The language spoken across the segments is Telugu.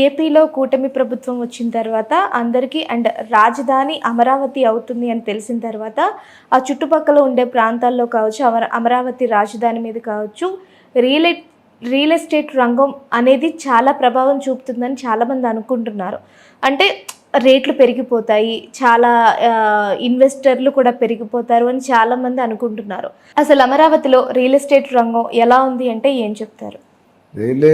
ఏపీలో కూటమి ప్రభుత్వం వచ్చిన తర్వాత అందరికీ అండ్ రాజధాని అమరావతి అవుతుంది అని తెలిసిన తర్వాత ఆ చుట్టుపక్కల ఉండే ప్రాంతాల్లో కావచ్చు అమ అమరావతి రాజధాని మీద కావచ్చు రియల్ రియల్ ఎస్టేట్ రంగం అనేది చాలా ప్రభావం చూపుతుందని చాలామంది అనుకుంటున్నారు. అంటే రేట్లు పెరిగిపోతాయి చాలా ఇన్వెస్టర్లు కూడా పెరిగిపోతారు అని చాలామంది అనుకుంటున్నారు. అసలు అమరావతిలో రియల్ ఎస్టేట్ రంగం ఎలా ఉంది అంటే ఏం చెప్తారు? రియల్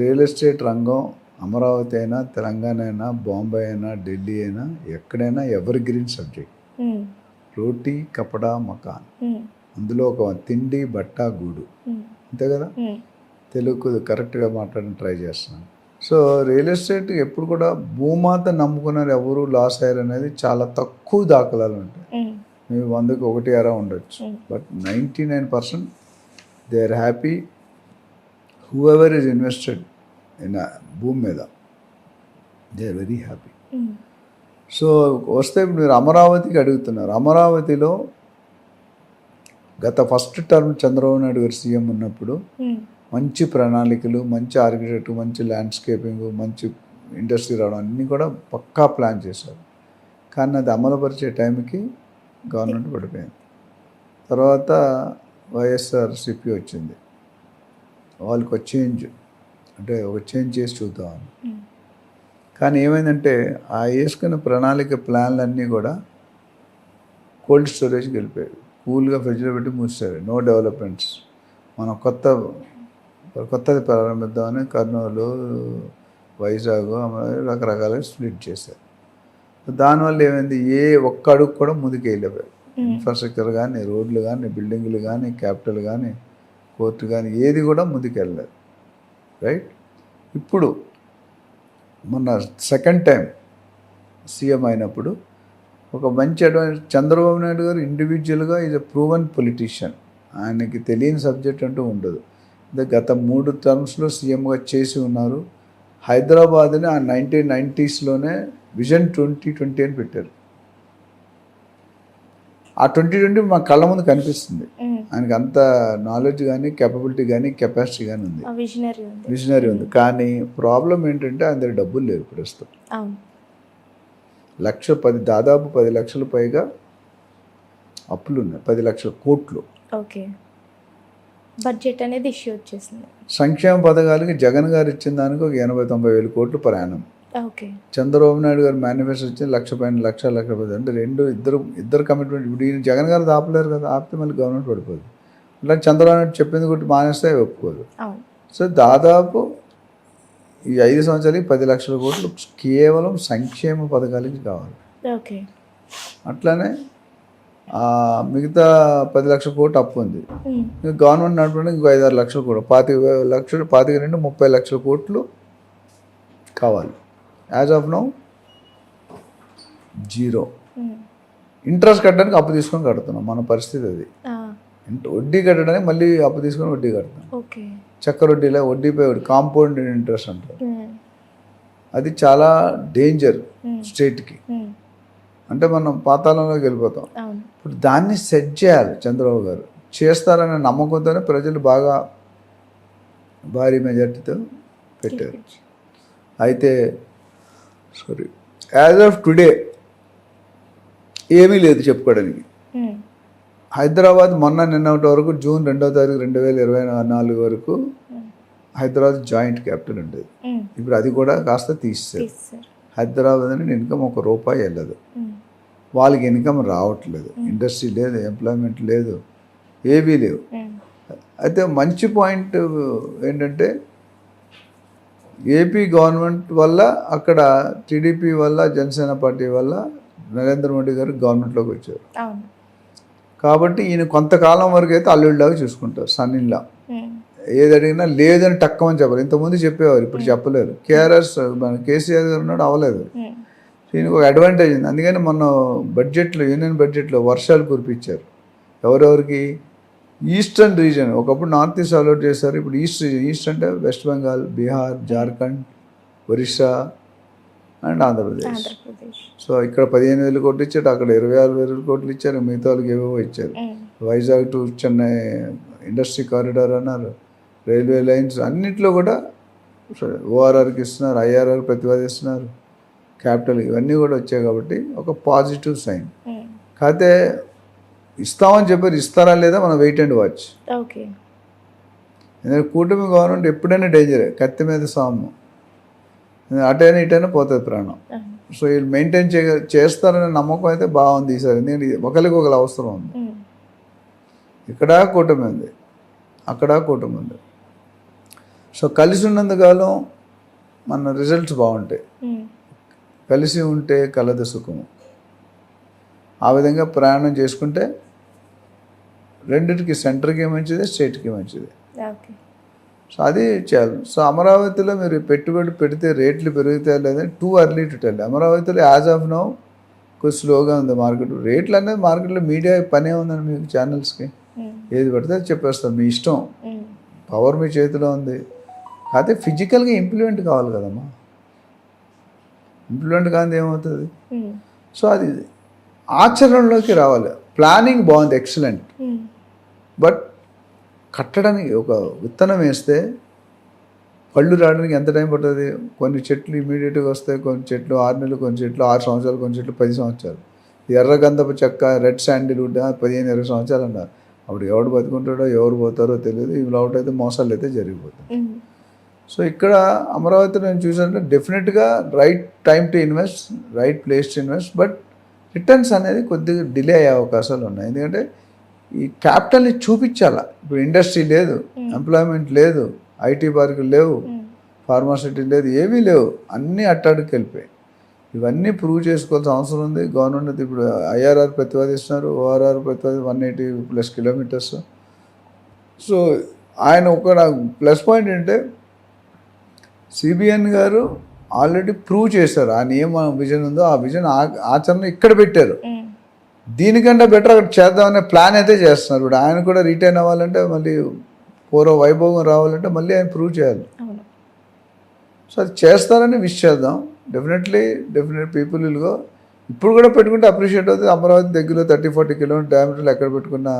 రియల్ ఎస్టేట్ రంగం అమరావతి అయినా తెలంగాణ అయినా బాంబే అయినా ఢిల్లీ అయినా ఎక్కడైనా ఎవరి గ్రీన్ సబ్జెక్ట్ రోటీ కపడా మకాన్. అందులో ఒక తిండి బట్ట గూడు. అంతే కదా? తెలుగు కరెక్ట్గా మాట్లాడడానికి ట్రై చేస్తున్నాను. సో రియల్ ఎస్టేట్ ఎప్పుడు కూడా భూమాత నమ్ముకున్నారు ఎవరు లాస్ అయ్యారు అనేది చాలా తక్కువ దాఖలాలు ఉంటాయి. మేము వందకు ఒకటి అరా ఉండొచ్చు. But ninety nine percent they are happy. Who ever is invested in భూమి మీద. They are very happy so వస్తే ఇప్పుడు మీరు అమరావతికి అడుగుతున్నారు. అమరావతిలో గత ఫస్ట్ టర్మ్ చంద్రబాబు నాయుడు గారు సీఎం ఉన్నప్పుడు ఉమ్, మంచి ప్రణాళికలు మంచి ఆర్కిటెక్ట్ మంచి ల్యాండ్స్కేపింగ్ మంచి ఇండస్ట్రీ రావడం అన్నీ కూడా పక్కా ప్లాన్ చేశారు. కానీ అది అమలుపరిచే టైంకి గవర్నమెంట్ పడిపోయింది. తర్వాత వైఎస్ఆర్సిపి వచ్చింది. వాళ్ళకి చేంజ్ అంటే ఒక చేంజ్ చేసి చూద్దామని ఉమ్, కానీ ఏమైందంటే ఆ వేసుకున్న ప్రణాళిక ప్లాన్లన్నీ కూడా కోల్డ్ స్టోరేజ్కి వెళ్ళిపోయాయి. కూల్గా ఫ్రిడ్జ్లో పెట్టి మూసారు నో డెవలప్మెంట్స్ మనం కొత్త కొత్తది ప్రారంభిద్దామని కర్నూలు వైజాగ్ రకరకాలుగా స్ప్లిట్ చేశారు. దానివల్ల ఏమైంది? ఏ ఒక్క అడుగు కూడా ముందుకు వెళ్ళిపోయారు ఇన్ఫ్రాస్ట్రక్చర్ కానీ రోడ్లు కానీ బిల్డింగ్లు కానీ క్యాపిటల్ కానీ కోర్టు కానీ ఏది కూడా ముందుకు వెళ్ళలేదు. రైట్ ఇప్పుడు మొన్న సెకండ్ టైం సీఎం అయినప్పుడు ఒక మంచి అడ్వాన్స్ చంద్రబాబు నాయుడు గారు ఇండివిజువల్గా ఈజ్ అ ప్రూవన్ పొలిటీషియన్ ఆయనకి తెలియని సబ్జెక్ట్ అంటూ ఉండదు. అంటే గత మూడు టర్మ్స్లో సీఎంగా చేసి ఉన్నారు. హైదరాబాద్ని ఆ నైన్టీన్ నైంటీస్లోనే విజన్ ట్వంటీ ట్వంటీ అని పెట్టారు. ఆ ట్వంటీ ట్వంటీ మా కళ్ళ ముందు కనిపిస్తుంది. ఆయనకి అంత నాలెడ్జ్ కానీ కెపబిలిటీ కానీ కెపాసిటీ కానీ ఉంది. విజనరీ ఉంది. కానీ ప్రాబ్లం ఏంటంటే ఆయన దగ్గర డబ్బులు లేవు ప్రస్తుతం. లక్ష పది దాదాపు పది లక్షల పైగా అప్పులు ఉన్నాయి. పది లక్షల కోట్లు. ఓకే. బడ్జెట్ అనేది ఇష్యూ వచ్చేసింది. సంక్షేమ పథకాలకి జగన్ గారు ఇచ్చిన దానికి ఒక ఎనభై తొంభై వేల కోట్లు ప్రయాణం. చంద్రబాబు నాయుడు గారు మేనిఫెస్టో వచ్చింది లక్ష పైన లక్ష లక్ష పది. అంటే రెండు ఇద్దరు ఇద్దరు కమిట్మెంట్ ఇప్పుడు ఈయన జగన్ గారు ఆపలేరు కదా ఆపితే మళ్ళీ గవర్నమెంట్ పడిపోదు. అట్లా చంద్రబాబు నాయుడు చెప్పింది కొట్టి మానేస్తే ఒప్పుకోదు. సో దాదాపు ఈ ఐదు సంవత్సరాలకి పది లక్షల కోట్లు కేవలం సంక్షేమ పథకాలకి కావాలి. ఓకే. అట్లానే మిగతా పది లక్షల కోట్లు అప్పు ఉంది. గవర్నమెంట్ నడపడానికి ఇంకో ఐదారు లక్షలు కూడా. పాతిక లక్షలు పాతిక నుండి ముప్పై లక్షల కోట్లు కావాలి. As of now zero interest కట్టడానికి అప్పు తీసుకొని కడుతున్నాం మన పరిస్థితి అది. వడ్డీ కట్టడానికి మళ్ళీ అప్పు తీసుకొని వడ్డీ కడుతున్నాం. చక్కెర వడ్డీలో వడ్డీపై వడ్డీ కాంపౌండ్ ఇంట్రెస్ట్ అంటారు. ఉమ్, అది చాలా డేంజర్ ఉమ్, స్టేట్కి. ఉమ్, అంటే మనం పాతాళంలోకి వెళ్ళిపోతాం. ఇప్పుడు దాన్ని సెట్ చేయాలి చంద్రబాబు గారు. చేస్తారనే నమ్మకంతోనే ప్రజలు బాగా భారీ మెజార్టీతో పెట్టారు. అయితే సారీ యాజ్ ఆఫ్ టుడే ఏమీ లేదు చెప్పుకోవడానికి. ఉమ్, హైదరాబాద్ మొన్న నిన్నటి వరకు జూన్ రెండో తారీఖు రెండు వేల ఇరవై నాలుగు వరకు ఉమ్, హైదరాబాద్ జాయింట్ క్యాపిటల్ ఉండేది. ఉమ్, ఇప్పుడు అది కూడా కాస్త తీసేశారు. హైదరాబాద్ అనేది ఇన్కమ్ ఒక రూపాయి వెళ్ళదు. వాళ్ళకి ఇన్కమ్ రావట్లేదు. ఇండస్ట్రీ లేదు ఎంప్లాయ్మెంట్ లేదు ఏవీ లేవు. అయితే మంచి పాయింట్ ఏంటంటే ఏపీ గవర్నమెంట్ వల్ల అక్కడ టీడీపీ వల్ల జనసేన పార్టీ వల్ల నరేంద్ర మోడీ గారు గవర్నమెంట్లోకి వచ్చారు. కాబట్టి ఈయన కొంతకాలం వరకు అయితే అల్లుడిలాగా చూసుకుంటారు ఉమ్, ఏది అడిగినా లేదని టక్కమని చెప్పారు. ఇంతకుముందు చెప్పేవారు ఇప్పుడు చెప్పలేరు. కేఆర్ఎస్ మన కేసీఆర్ గారు ఉన్నాడు అవ్వలేదు. దీనికి ఒక అడ్వాంటేజ్ ఉంది. అందుకని మొన్న బడ్జెట్లో యూనియన్ బడ్జెట్లో వర్షాలు కురిపించారు. ఎవరెవరికి? ఈస్టర్న్ రీజన్ ఒకప్పుడు నార్త్ ఈస్ట్ అలౌట్ చేశారు. ఇప్పుడు ఈస్ట్ ఈస్ట్ అంటే west Bengal Bihar Jharkhand Orissa and Andhra Pradesh. So ఇక్కడ పదిహేను వేలు కోట్లు ఇచ్చారు అక్కడ ఇరవై ఆరు వేల కోట్లు ఇచ్చారు. మిగతా వాళ్ళకి ఏవేవో ఇచ్చారు. Vizag to Chennai industry corridor అన్నారు. రైల్వే లైన్స్ అన్నిట్లో కూడా ఓఆర్ఆర్కి ఇస్తున్నారు. ఐఆర్ఆర్ ప్రతిపాదిస్తున్నారు క్యాపిటల్ ఇవన్నీ కూడా వచ్చాయి కాబట్టి ఒక పాజిటివ్ సైన్. కాకపోతే ఇస్తామని చెప్పారు ఇస్తారా లేదా మనం వెయిట్ అండ్ వాచ్ ఓకే. ఎందుకంటే కూటమి గవర్నమెంట్ ఎప్పుడైనా డేంజరే కత్తి మీద సాము. అటైనా ఇటైనా పోతుంది ప్రాణం. సో వీళ్ళు మెయింటైన్ చే చేస్తారనే నమ్మకం అయితే బాగుంది ఈసారి. ఎందుకంటే ఒకరికి ఒకరు అవసరం ఉంది. ఇక్కడ కూటమి ఉంది. అక్కడ కూటమి ఉంది. సో కలిసి ఉన్నంతకాలం మన రిజల్ట్స్ బాగుంటాయి. కలిసి ఉంటే కలదు సుఖము. ఆ విధంగా ప్రయాణం చేసుకుంటే రెండిటికి సెంటర్కి మంచిది స్టేట్కి మంచిది. సో అది చేయాలి. సో అమరావతిలో మీరు పెట్టుబడి పెడితే రేట్లు పెరుగుతాయా లేదని టూ అర్లీ టు టెల్ అమరావతిలో యాజ్ ఆఫ్ నౌ కొంచెం స్లోగా ఉంది మార్కెట్. రేట్లు అనేది మార్కెట్లో మీడియా పనే ఉందండి మీకు ఛానల్స్కి. ఏది పడితే అది చెప్పేస్తారు మీ ఇష్టం. పవర్ మీ చేతిలో ఉంది. కాకపోతే ఫిజికల్గా ఇంప్లిమెంట్ కావాలి కదమ్మా. ఇంప్లిమెంట్ కాదు ఏమవుతుంది. సో అది ఆచరణలోకి రావాలి. ప్లానింగ్ బాగుంది ఎక్సలెంట్. బట్ కట్టడానికి ఒక విత్తనం వేస్తే పళ్ళు రావడానికి ఎంత టైం పడుతుంది? కొన్ని చెట్లు ఇమీడియట్గా వస్తాయి కొన్ని చెట్లు ఆరు నెలలు కొన్ని చెట్లు ఆరు సంవత్సరాలు కొన్ని చెట్లు పది సంవత్సరాలు. ఎర్ర గంధపు చెక్క రెడ్ శాండిల్వుడ్ పదిహేను ఇరవై సంవత్సరాలు అన్నారు అప్పుడు ఎవడు బతుకుంటాడో ఎవరు పోతారో తెలియదు. ఇవి అవుట్ అయితే మోసాలు అయితే జరిగిపోతాయి. సో ఇక్కడ అమరావతి నేను చూసానంటే డెఫినెట్గా right time to invest right place to invest but returns అనేది కొద్దిగా డిలే అయ్యే అవకాశాలు ఉన్నాయి. ఎందుకంటే ఈ క్యాపిటల్ని చూపించాలా? ఇప్పుడు ఇండస్ట్రీ లేదు ఎంప్లాయ్మెంట్ లేదు ఐటీ పార్కులు లేవు. ఫార్మాసిటీ లేదు ఏమీ లేవు. అన్నీ అట్టాడికి వెళ్ళిపోయాయి. ఇవన్నీ ప్రూవ్ చేసుకోవాల్సిన అవసరం ఉంది. గవర్నమెంట్ ఇప్పుడు ఐఆర్ఆర్ ప్రతిపాదిస్తున్నారు ORR ప్రతిపాది one eighty plus kilometres. So ఆయన ఒక ప్లస్ పాయింట్ ఏంటంటే సిబిఎన్ గారు ఆల్రెడీ ప్రూవ్ చేశారు. ఆ నియమ విజన్ ఉందో ఆ విజన్ ఆచరణ ఇక్కడ పెట్టారు. దీనికంటే బెటర్ అక్కడ చేద్దామనే ప్లాన్ అయితే చేస్తున్నారు. ఇప్పుడు ఆయన కూడా రిటైన్ అవ్వాలంటే మళ్ళీ పూర్వ వైభవం రావాలంటే మళ్ళీ ఆయన ప్రూవ్ చేయాలి. సో అది చేస్తారని విష్ చేద్దాం. డెఫినెట్లీ డెఫినెట్ పీపుల్ విల్గో ఇప్పుడు కూడా పెట్టుకుంటే అప్రిషియేట్ అవుతుంది. అమరావతి దగ్గరలో థర్టీ ఫార్టీ కిలోమీటర్ డయామీటర్లు ఎక్కడ పెట్టుకున్నా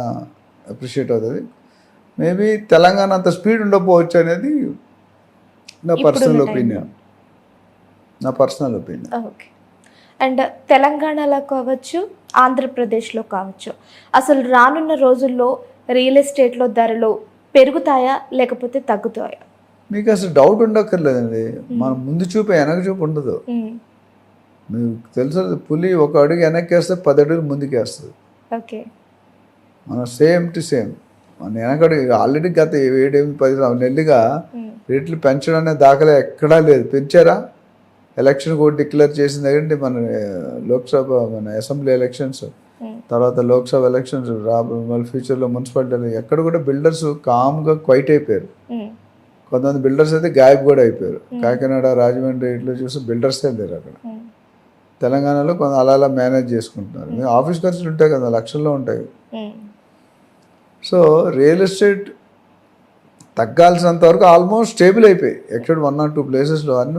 అప్రిషియేట్ అవుతుంది. మేబీ తెలంగాణ అంత స్పీడ్ ఉండకపోవచ్చు అనేది నా పర్సనల్. ఒపీనియన్ నా పర్సనల్ ఒపీనియన్. ఓకే. అండ్ తెలంగాణలో కావచ్చు ఆంధ్రప్రదేశ్లో కావచ్చు అసలు రానున్న రోజుల్లో రియల్ ఎస్టేట్లో ధరలు పెరుగుతాయా లేకపోతే తగ్గుతాయా? మీకు అసలు డౌట్ ఉండక్కర్లేదండి. మనం ముందు చూపే వెనక చూపు ఉండదు. మీకు తెలుసు పులి ఒక అడుగు వెనక్కి వేస్తే పది అడుగులు ముందుకు వేస్తుంది ఓకే. మనం సేమ్ టు సేమ్. మన వెనకడు ఆల్రెడీ గత ఏడేమి పది నెలలుగా. రేట్లు పెంచడం అనే దాఖలా ఎక్కడా లేదు. పెంచారా? ఎలక్షన్ కోడ్ డిక్లేర్ చేసిన దగ్గర మన లోక్సభ మన అసెంబ్లీ ఎలక్షన్స్. ఉమ్. తర్వాత లోక్సభ ఎలక్షన్స్ రా మళ్ళీ ఫ్యూచర్లో మున్సిపాలిటీ ఎక్కడ కూడా బిల్డర్స్ కామ్గా క్వైట్ అయిపోయారు. ఉమ్. కొంతమంది బిల్డర్స్ అయితే గాయబ్ కూడా అయిపోయారు. కాకినాడ రాజమండ్రి ఇట్లా చూస్తే బిల్డర్సే లేరు అక్కడ. తెలంగాణలో కొంత అలా అలా మేనేజ్ చేసుకుంటున్నారు. ఆఫీస్ ఖర్చులు ఉంటాయి కదా లక్షల్లో ఉంటాయి. సో రియల్ ఎస్టేట్ తగ్గాల్సినంత వరకు ఆల్మోస్ట్ స్టేబుల్ అయిపోయి ఎక్కడ వన్ ఆర్ టూ ప్లేసెస్లో అన్ని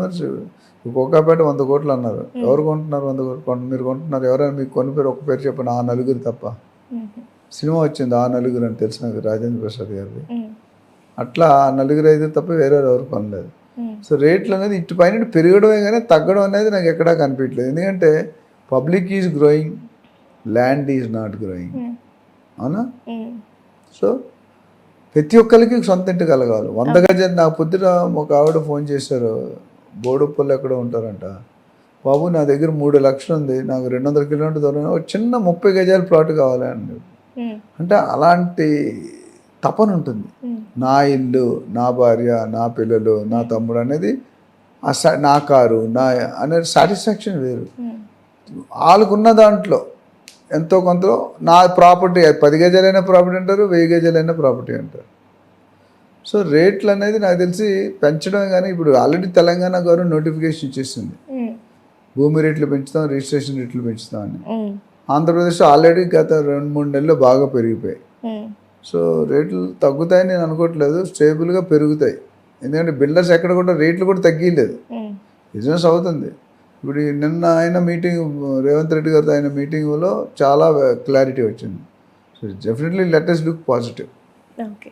వరకు కోకాపేట వంద కోట్లు అన్నారు. ఎవరు కొంటున్నారు వంద కోట్లు? కొన్- మీరు కొంటున్నారు. ఎవరైనా మీకు కొన్ని పేరు ఒక పేరు చెప్పండి. ఆ నలుగురు తప్ప. సినిమా వచ్చింది ఆ నలుగురు అని తెలిసిన రాజేంద్ర ప్రసాద్ గారిది. అట్లా ఆ నలుగురు అయితే తప్ప వేరే ఎవరు కొనలేదు. ఉమ్. సో రేట్లు అనేది ఇటు పైన పెరగడమే కానీ తగ్గడం అనేది నాకు ఎక్కడా కనిపించలేదు ఎందుకంటే public is growing land is not growing. అవునా. సో ప్రతి ఒక్కరికి సొంత ఇంటి కలగాలి. వంద గజాలు నాకు పొద్దున ఒక ఆవిడ ఫోన్ చేశారు. బోడుప్పలు ఎక్కడ ఉంటారంట. బాబు నా దగ్గర మూడు లక్షలు ఉంది నాకు రెండు వందల కిలోమీటర్ దూరం ఒక చిన్న ముప్పై గజాల ప్లాట్ కావాలి అని. అంటే అలాంటి తపన ఉంటుంది. నా ఇల్లు నా భార్య నా పిల్లలు నా తమ్ముడు అనేది నా కారు నా అనేది సాటిస్ఫాక్షన్ వేరు. వాళ్ళకున్న దాంట్లో ఎంతో కొంత నా ప్రాపర్టీ పది గజాలైన ప్రాపర్టీ అంటారు వెయ్యి గజాలైన ప్రాపర్టీ అంటారు. సో రేట్లు అనేది నాకు తెలిసి పెంచడమే కానీ ఇప్పుడు ఆల్రెడీ తెలంగాణ గవర్నమెంట్ నోటిఫికేషన్ ఇచ్చేసింది. భూమి రేట్లు పెంచుతాం రిజిస్ట్రేషన్ రేట్లు పెంచుతాం అని. ఆంధ్రప్రదేశ్ ఆల్రెడీ గత రెండు మూడు నెలలు బాగా పెరిగిపోయాయి. సో రేట్లు తగ్గుతాయని నేను అనుకోవట్లేదు స్టేబుల్గా పెరుగుతాయి. ఎందుకంటే బిల్డర్స్ ఎక్కడ కూడా రేట్లు కూడా తగ్గలేదు. బిజినెస్ అవుతుంది. ఇప్పుడు నిన్న ఆయన మీటింగ్ రేవంత్ రెడ్డి గారితో ఆయన మీటింగ్లో చాలా క్లారిటీ వచ్చింది. So definitely latest look positive okay.